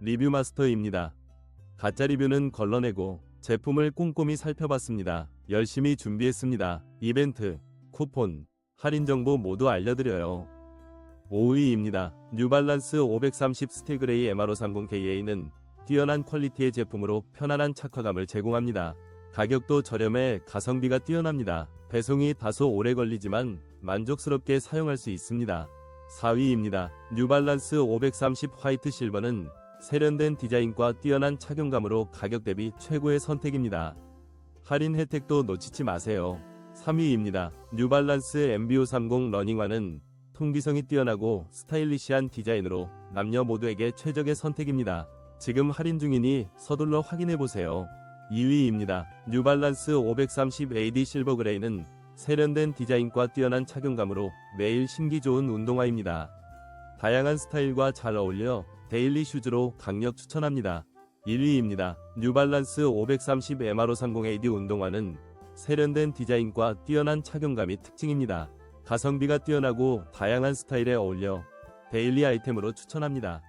리뷰 마스터입니다. 가짜 리뷰는 걸러내고 제품을 꼼꼼히 살펴봤습니다. 열심히 준비했습니다. 이벤트, 쿠폰, 할인 정보 모두 알려드려요. 5위입니다. 뉴발란스 530 스틸그레이 MR530KA는 뛰어난 퀄리티의 제품으로 편안한 착화감을 제공합니다. 가격도 저렴해 가성비가 뛰어납니다. 배송이 다소 오래 걸리지만 만족스럽게 사용할 수 있습니다. 4위입니다. 뉴발란스 530 화이트 실버는 세련된 디자인과 뛰어난 착용감으로 가격 대비 최고의 선택입니다. 할인 혜택도 놓치지 마세요. 3위입니다. 뉴발란스 MB530 러닝화는 통기성이 뛰어나고 스타일리시한 디자인으로 남녀 모두에게 최적의 선택입니다. 지금 할인 중이니 서둘러 확인해보세요. 2위입니다. 뉴발란스 530 AD 실버 그레이는 세련된 디자인과 뛰어난 착용감으로 매일 신기 좋은 운동화입니다. 다양한 스타일과 잘 어울려 데일리 슈즈로 강력 추천합니다. 1위입니다. 뉴발란스 530 MR530AD 운동화는 세련된 디자인과 뛰어난 착용감이 특징입니다. 가성비가 뛰어나고 다양한 스타일에 어울려 데일리 아이템으로 추천합니다.